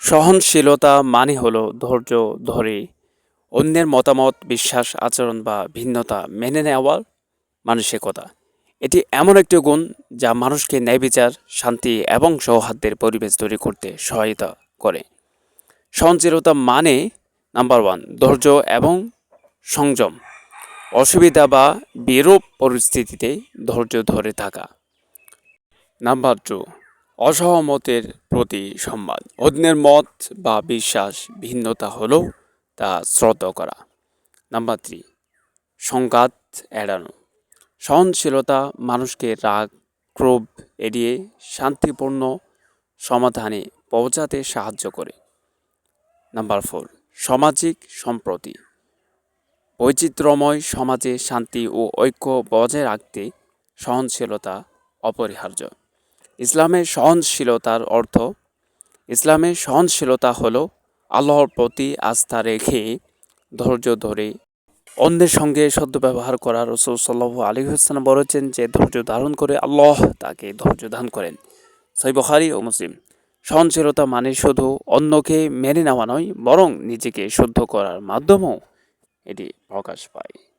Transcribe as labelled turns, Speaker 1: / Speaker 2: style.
Speaker 1: সহনশীলতা মানে হলো ধৈর্য ধরে। অন্যের মতামত, বিশ্বাস, আচরণ বা ভিন্নতা মেনে নেওয়ার মানসিকতা। এটি এমন একটি গুণ যা মানুষকে ন্যায়বিচার শান্তি এবং সৌহার্দ্যের পরিবেশ তৈরি করতে সহায়তা করে। সহনশীলতা মানে নাম্বার ওয়ান ধৈর্য এবং সংযম। অসুবিধা বা বিরূপ পরিস্থিতিতে ধৈর্য ধরে থাকা। নাম্বার টু অসহমতের প্রতি সম্মান। অন্যের মত বা বিশ্বাস ভিন্নতা হলেও তা শ্রদ্ধা করা। নাম্বার থ্রি সংঘাত এড়ানো। সহনশীলতা, মানুষকে রাগ ক্রোভ এড়িয়ে শান্তিপূর্ণ সমাধানে পৌঁছাতে সাহায্য করে। নাম্বার ফোর সামাজিক সম্প্রতি। বৈচিত্র্যময় সমাজে শান্তি ও ঐক্য বজায় রাখতে সহনশীলতা অপরিহার্য। ইসলামে সহনশীলতার অর্থ ইসলামে সহনশীলতা হলো আল্লাহর প্রতি আস্থা রেখে ধৈর্য ধরে। অন্যের সঙ্গে সদ্ব্যবহার করা রসুল সাল্লাহ আলী হোসেন বলেছেন যে, ধৈর্য ধারণ করে আল্লাহ তাকে ধৈর্য দান করেন। সৈবহারি ও মুসলিম। সহনশীলতা মানে শুধু অন্যকে মেনে নেওয়া নয়, বরং নিজেকে শুদ্ধ করার মাধ্যমেও এটি প্রকাশ পায়।